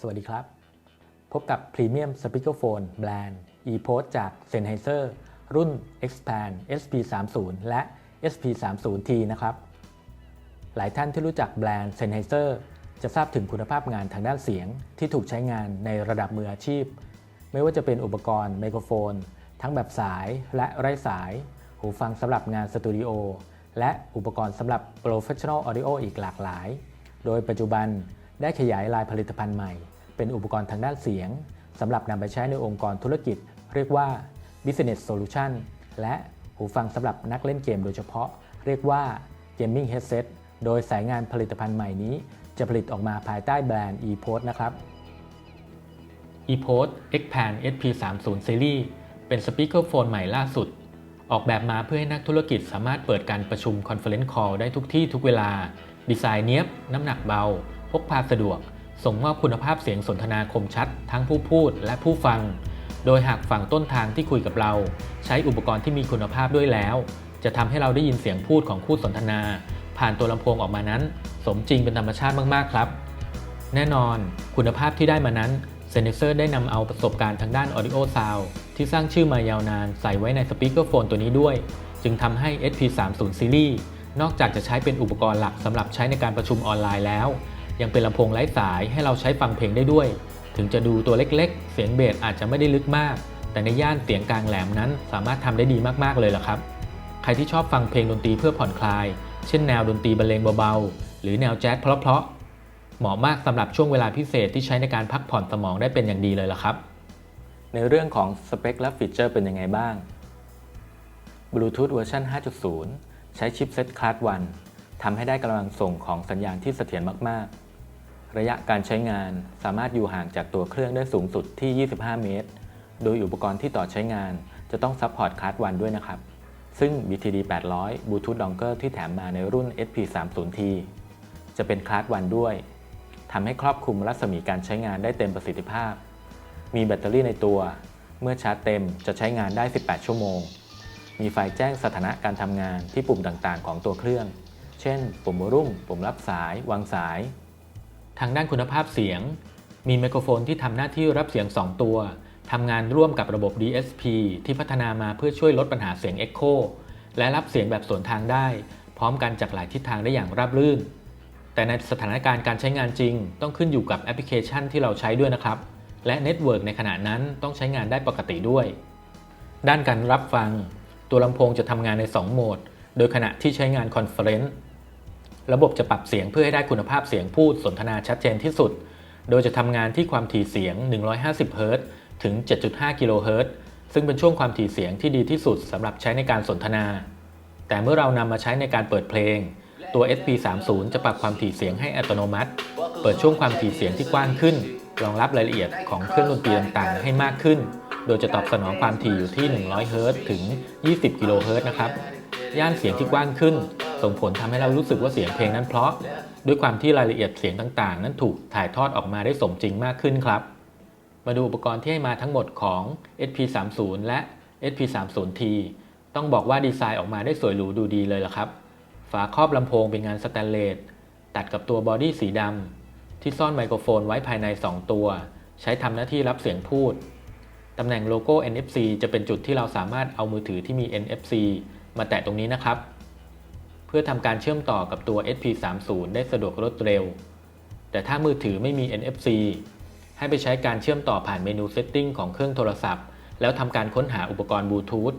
สวัสดีครับ พบกับ Premium Speakerphone แบรนด์ ePost จาก Sennheiser รุ่น Expand SP30 และ SP30T นะครับ หลายท่านที่รู้จักแบรนด์ Sennheiser จะทราบถึงคุณภาพงานทางด้านเสียงที่ถูกใช้งานในระดับมืออาชีพ ไม่ว่าจะเป็นอุปกรณ์ไมโครโฟน ทั้งแบบสายและไร้สาย หูฟังสำหรับงานสตูดิโอและอุปกรณ์สำหรับ Professional Audio อีกหลากหลาย โดยปัจจุบัน ได้ขยายลายผลิตภัณฑ์ใหม่ เป็นอุปกรณ์ทางด้านเสียงสำหรับนำไปใช้ในองค์กรธุรกิจ เรียกว่า Business Solution และหูฟังสำหรับนักเล่นเกมโดยเฉพาะ เรียกว่า Gaming Headset โดยสายงานผลิตภัณฑ์ใหม่นี้ จะผลิตออกมาภายใต้แบรนด์ ePost นะครับ ePost Expand SP30 Series เป็นสปีกเกอร์โฟนใหม่ล่าสุด ออกแบบมาเพื่อให้นักธุรกิจสามารถเปิดการประชุม Conference Call ได้ทุกที่ทุกเวลา ดีไซน์เนี้ยบ น้ำหนักเบา กพาสะดวก ส่งมอบคุณภาพเสียงสนทนาคมชัด ทั้งผู้พูดและผู้ฟัง โดยหากฝั่งต้นทางที่คุยกับเรา ใช้อุปกรณ์ที่มีคุณภาพด้วยแล้ว จะทำให้เราได้ยินเสียงพูดของคู่สนทนา ผ่านตัวลำโพงออกมานั้น สมจริงเป็นธรรมชาติมาก ๆ ครับ แน่นอนคุณภาพที่ได้มานั้นเซนเซอร์ได้นำเอาประสบการณ์ทางด้าน Audio Sound ที่สร้างชื่อมายาวนานใส่ไว้ในสปีกเกอร์โฟนตัวนี้ด้วย จึงทำให้ SP30 Series นอกจากจะใช้เป็นอุปกรณ์หลักสำหรับใช้ในการประชุมออนไลน์แล้ว ยังเป็นลำโพงไร้สายให้เราใช้ฟังเพลงได้ด้วย ถึงจะดูตัวเล็กๆ เสียงเบสอาจจะไม่ได้ลึกมาก แต่ในย่านเสียงกลางแหลมนั้น สามารถทำได้ดีมากๆเลยล่ะครับ ใครที่ชอบฟังเพลงดนตรีเพื่อผ่อนคลาย เช่นแนวดนตรีบรรเลงเบาๆ หรือแนวแจ๊สเพราะๆเหมาะมากสำหรับช่วงเวลาพิเศษที่ใช้ในการพักผ่อนสมองได้เป็นอย่างดีเลยล่ะครับ ในเรื่องของสเปคและฟีเจอร์เป็นยังไงบ้าง Bluetooth เวอร์ชัน5.0 ใช้ชิปเซ็ตคลาส1ทำให้ได้กำลังส่งของสัญญาณที่เสถียรมาก ๆ ระยะการใช้งานสามารถอยู่ห่างจากตัวเครื่องได้สูงสุดที่ 25 เมตร โดยอุปกรณ์ที่ต่อใช้งานจะต้องซัพพอร์ตคลาส1ด้วยนะครับ ซึ่ง BTD 800 Bluetooth Dongle ที่แถมมาในรุ่น SP30T จะเป็นคลาส1ด้วยทำให้ครอบคลุมรัศมีการใช้งานได้เต็มประสิทธิภาพ มีแบตเตอรี่ในตัว เมื่อชาร์จเต็มจะใช้งานได้ 18 ชั่วโมง มีไฟแจ้งสถานะการทำงานที่ปุ่มต่างๆ ของตัวเครื่อง เช่น ปุ่มรุ่ม ปุ่มรับสาย วางสาย ทางด้านคุณภาพเสียง มีไมโครโฟนที่ทำหน้าที่รับเสียง 2 ตัวทำงานร่วมกับระบบ DSP ที่พัฒนามาเพื่อช่วยลดปัญหาเสียง Echo และรับเสียงแบบสวนทางได้ พร้อมกันจากหลายทิศทางได้อย่างราบรื่น แต่ในสถานการณ์การใช้งานจริง ต้องขึ้นอยู่กับแอปพลิเคชันที่เราใช้ด้วยนะครับ และเน็ตเวิร์กในขณะนั้นต้องใช้งานได้ปกติด้วย ด้านการรับฟัง ตัวลำโพงจะทำงานใน 2 โหมด โดยขณะที่ใช้งานคอนเฟอเรนซ์ ระบบจะปรับเสียงเพื่อให้ได้คุณภาพเสียงพูดสนทนาชัดเจนที่สุด โดยจะทำงานที่ความถี่เสียง 150เฮิรตซ์ถึง 7.5กิโลเฮิรตซ์ซึ่งเป็นช่วงความถี่เสียงที่ดีที่สุดสำหรับใช้ในการสนทนา แต่เมื่อเรานำมาใช้ในการเปิดเพลง ตัว SP30 จะปรับความถี่เสียงให้อัตโนมัติ เปิดช่วงความถี่เสียงที่กว้างขึ้น รองรับรายละเอียดของเครื่องดนตรีต่างๆ ให้มากขึ้น โดยจะตอบสนองความถี่อยู่ที่ 100เฮิรตซ์ถึง 20กิโลเฮิรตซ์นะครับ ย่านเสียงที่กว้างขึ้น ส่งผลทำให้เรารู้สึกว่าเสียงเพลงนั้นเพราะ ด้วยความที่รายละเอียดเสียงต่างๆ นั้นถูกถ่ายทอดออกมาได้สมจริงมากขึ้นครับ มาดูอุปกรณ์ที่ให้มาทั้งหมดของ SP30 และ SP30T ต้องบอกว่าดีไซน์ออกมาได้สวยหรูดูดีเลยล่ะครับ ฝาครอบลำโพงเป็นงานสแตนเลสตัดกับตัวบอดี้สีดำที่ซ่อนไมโครโฟนไว้ภายใน 2 ตัว ใช้ทำหน้าที่รับเสียงพูดตำแหน่งโลโก้ NFC จะเป็นจุดที่เราสามารถเอามือถือที่มี NFC มาแตะตรงนี้นะครับ พื่อทำการเชื่อมต่อกับตัว SP30 ได้สะดวกรวดเร็ว แต่ถ้ามือถือไม่มี NFC ให้ไปใช้การเชื่อมต่อผ่านเมนู Setting ของเครื่องโทรศัพท์ แล้วทำการค้นหาอุปกรณ์บลูทูธ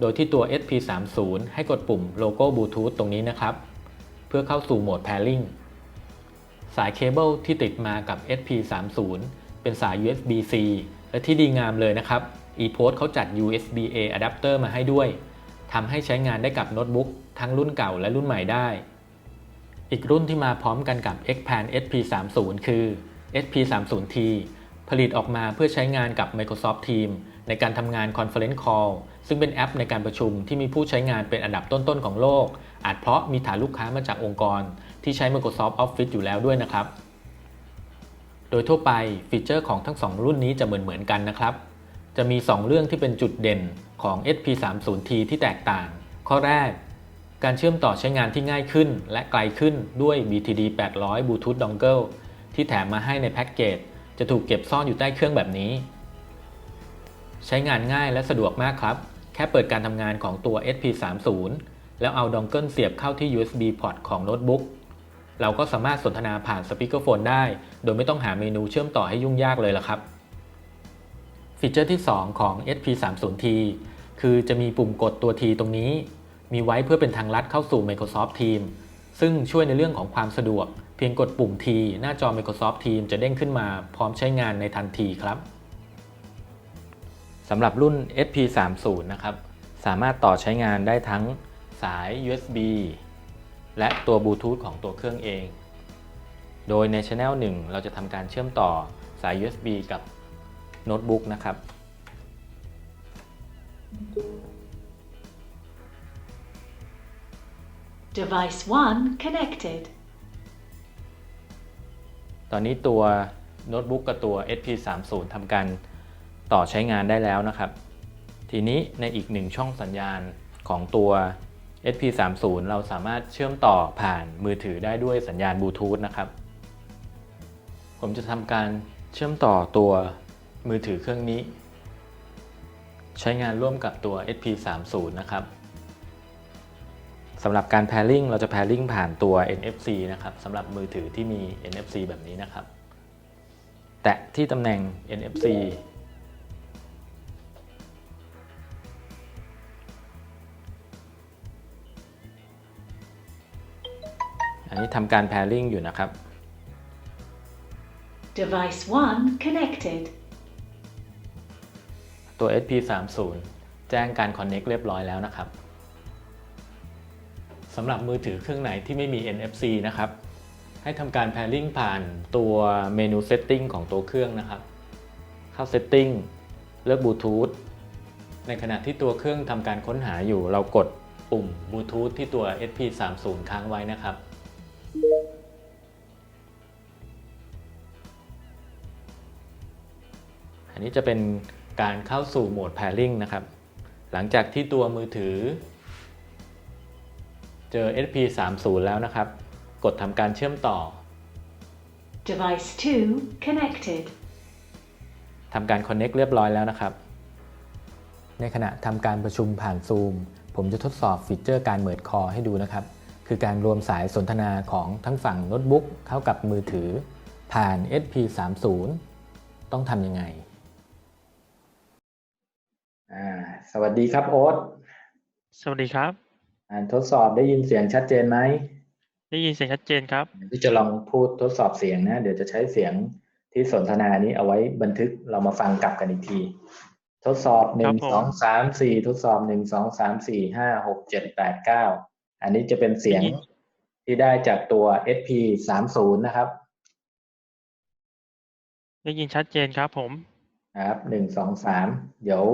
โดยที่ตัว SP30 ให้กดปุ่มโลโก้บลูทูธตรงนี้นะครับ เพื่อเข้าสู่โหมด Pairing สายเคเบิลที่ติดมากับ SP30 เป็นสาย USB-C และที่ดีงามเลยนะครับ ePost เขาจัด USB-A adapter มาให้ด้วย ทำให้ใช้งานได้กับโน้ตบุ๊กทั้งรุ่นเก่าและรุ่นใหม่ได้ อีกรุ่นที่มาพร้อมกันกับ Xpan SP30 คือ SP30T ผลิตออกมาเพื่อใช้งานกับ Microsoft Teams ในการทำงาน Conference Call ซึ่งเป็นแอปในการประชุมที่มีผู้ใช้งานเป็นอันดับต้น ๆ ของโลก อาจเพราะมีฐานลูกค้ามาจากองค์กร ที่ใช้ Microsoft Office อยู่แล้วด้วยนะครับ โดยทั่วไปฟีเจอร์ของทั้ง 2 รุ่นนี้จะเหมือน ๆ กันนะครับ จะมี 2 เรื่องที่เป็นจุดเด่น ของ SP30T ที่แตกต่าง ข้อแรก การเชื่อมต่อใช้งานที่ง่ายขึ้น และไกลขึ้นด้วย BTD 800 Bluetooth Dongle ที่แถมมาให้ในแพ็กเกจ จะถูกเก็บซ่อนอยู่ใต้เครื่องแบบนี้ ใช้งานง่ายและสะดวกมากครับ แค่เปิดการทำงานของตัว SP30 แล้วเอาดองเกิลเสียบเข้าที่ USB port ของโน้ตบุ๊กเราก็สามารถสนทนาผ่านสปีกเกอร์โฟนได้ โดยไม่ต้องหาเมนูเชื่อมต่อให้ยุ่งยากเลยล่ะครับ ฟีเจอร์ที่ 2 ของ SP30T คือจะมีปุ่มกดตัว T ตรงนี้ มีไว้เพื่อเป็นทางลัดเข้าสู่ Microsoft Teams ซึ่งช่วยในเรื่องของความสะดวก เพียงกดปุ่ม T หน้าจอ Microsoft Teams จะเด้งขึ้นมาพร้อมใช้งานในทันทีครับสำหรับรุ่น SP30 นะครับ สามารถต่อใช้งานได้ทั้งสาย USB และตัวบลูทูธของตัวเครื่องเอง โดยใน Channel 1 เราจะทำการเชื่อมต่อสาย USB กับ โน้ตบุ๊กนะครับ Device 1 connected. ตอนนี้ตัวโน้ตบุ๊กกับตัว SP30 ทำการต่อใช้งานได้แล้วนะครับ ทีนี้ในอีกหนึ่งช่องสัญญาณของตัว SP30 เราสามารถเชื่อมต่อผ่านมือถือได้ด้วยสัญญาณบลูทูธนะครับ ผมจะทำการเชื่อมต่อตัว มือถือเครื่องนี้ ใช้งานร่วมกับตัว SP30 นะครับสำหรับการ pairing เราจะ pairing ผ่านตัว NFC นะครับสำหรับมือถือที่มี NFC แบบนี้นะครับ แตะที่ตำแหน่ง NFC อันนี้ทำการ pairing อยู่นะครับ Device 1 connected. ตัว SP30 แจ้งการ Connect เรียบร้อยแล้วนะครับสำหรับมือถือเครื่องไหนที่ไม่มี NFC นะครับ ให้ทำการ Pairing ผ่านตัวเมนู Setting ของตัวเครื่องนะครับ เข้า Setting เลือก Bluetooth ในขณะที่ตัวเครื่องทำการค้นหาอยู่ เรากดปุ่ม Bluetooth ที่ตัว SP30 ค้างไว้นะครับอันนี้จะเป็น การเข้าสู่โหมด pairing นะครับ หลังจากที่ตัวมือถือ เจอ SP30 แล้วนะครับ กดทำการเชื่อมต่อ Device 2 connected. ทำการ Connect เรียบร้อยแล้วนะครับ ในขณะทำการประชุมผ่าน Zoom ผมจะทดสอบฟีเจอร์การเมิดคอให้ดูนะครับ คือการรวมสายสนทนาของทั้งฝั่งโน้ตบุ๊กเข้ากับมือถือ ผ่าน SP30 ต้องทำยังไง อ่าสวัสดีครับโอ๊ตสวัสดีครับ อ่าทดสอบได้ยินเสียงชัดเจนไหมได้ยินเสียงชัดเจนครับที่จะลองพูดทดสอบเสียงนะ เดี๋ยวจะใช้เสียงที่สนทนานี้เอาไว้บันทึกเรามาฟังกลับกันอีกที ทดสอบหนึ่งผมสองสามสี่ทดสอบหนึ่งสองสามสี่ห้าหกเจ็ดแปดเก้าอันนี้จะเป็นเสียงที่ได้จากตัว SP สามศูนย์นะครับ ได้ยินชัดเจนครับผม ครับหนึ่งสองสามเดี๋ยว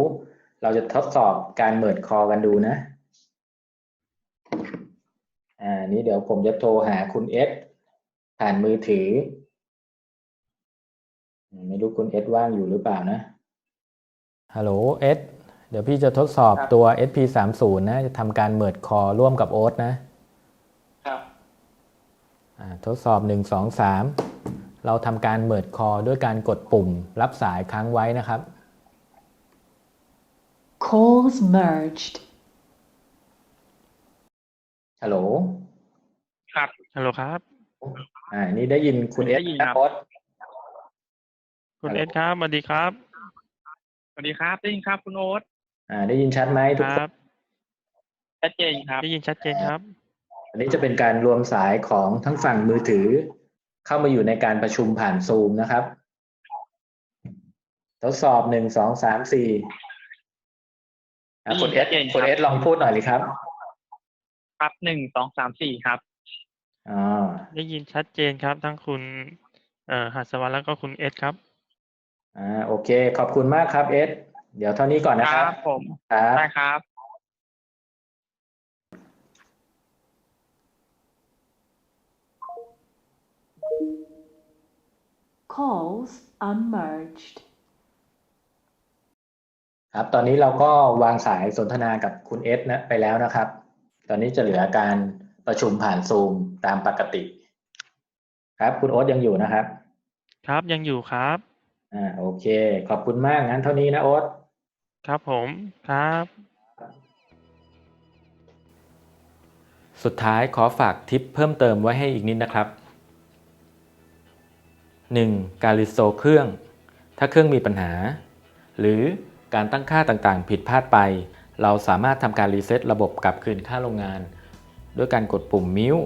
เราจะทดสอบการเมิดคอกันดูนะ อ่า นี้เดี๋ยวผมจะโทรหาคุณเอสผ่านมือถืออืมไม่รู้คุณเอสว่างอยู่หรือเปล่านะ ฮัลโหลเอสเดี๋ยวพี่จะทดสอบครับตัว SP30 นะ จะทำการเมิดคอร่วมกับโอ๊ตนะ ครับ อ่า ทดสอบ 1 2 3 เราทำการเมิดคอด้วยการกดปุ่มรับสายค้างไว้นะครับ Calls merged. ฮัลโหล ครับ ฮัลโหลครับ อ่า นี่ได้ยินคุณเอสได้ยินคครัรับบโอ๊ตคุณฮัลโหล เอสครับสวัสดีครับ สวัสดีครับได้ยินครับคุณโอ๊ตอ่า ได้ยินชัดไหมทุคกครันบชัดเจนครับ ได้ยินชัดเจนครับ อันนี้จะเป็นการรวมสายของทั้งฝั่งมือถือ เข้ามาอยู่ในการประชุมผ่านซูมนะครับ ทดสอบหนึ่งสองสามสี่อะ คุณเอสได้ยินชัดเจนครับคุณเอสลองพูดหน่อยเลยครับ ครับหนึ่งสองสามสี่ครับอ๋อได้ยินชัดเจนครับ ทั้งคุณ เอ่อหัสวรรค์แล้วก็คุณเอสครับอ่าโอเค ขอบคุณมากครับเอสเดี๋ยวเท่านี้ก่อนนะคครัรับบผมครับได้ครับ Calls unmerged. ครับ ตอนนี้เราก็วางสายสนทนากับคุณเอสนะไปแล้วนะครับ ตอนนี้จะเหลือการประชุมผ่านซูมตามปกติ ครับคุณโอ๊ตยังอยู่นะครับ ครับยังอยู่ครับ อ่าโอเค ขอบคุณมากงั้นเท่านี้นะโอ๊ตครับผมครับ สุดท้ายขอฝากทิปเพิ่มเติมไว้ให้อีกนิดนะครับ 1. การรีสโตร์เครื่อง ถ้าเครื่องมีปัญหา หรือ การตั้งค่าต่างๆ ผิดพลาดไป เราสามารถทำการรีเซ็ตระบบกลับคืนค่าโรงงาน ด้วยการกดปุ่มมิว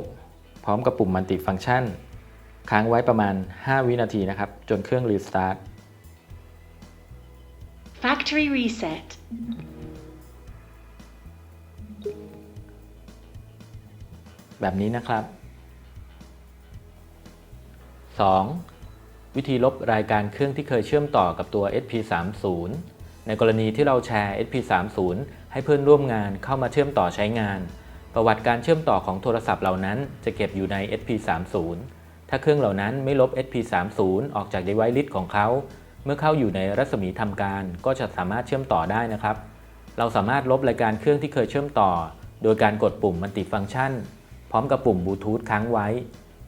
พร้อมกับปุ่มมัลติฟัง c t ชัน ค้างไว้ประมาณ 5 วินาทีนะครับ จนเครื่องรีสตาร์ท Factory reset. แบบนี้นะครับ 2. วิธีลบรายการเครื่องที่เคยเชื่อมต่อกับตัว SP30 ในกรณีที่เราแชร์ SP30 ให้เพื่อนร่วมงานเข้ามาเชื่อมต่อใช้งาน ประวัติการเชื่อมต่อของโทรศัพท์เหล่านั้นจะเก็บอยู่ใน SP30 ถ้าเครื่องเหล่านั้นไม่ลบ SP30 ออกจาก device list ของเขา เมื่อเข้าอยู่ในรัศมีทำการก็จะสามารถเชื่อมต่อได้นะครับ เราสามารถลบรายการเครื่องที่เคยเชื่อมต่อ โดยการกดปุ่มมัลติฟัง c t ชัน พร้อมกับปุ่มบลูทูธค้างไว้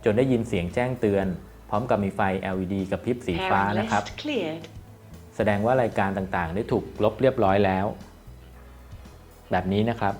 จนได้ยินเสียงแจ้งเตือน พร้อมกับมีไฟ LED กับพริบสีฟ้านะครับ cleared. แสดงว่ารายการต่างๆ ได้ถูกลบเรียบร้อยแล้ว แบบนี้นะครับ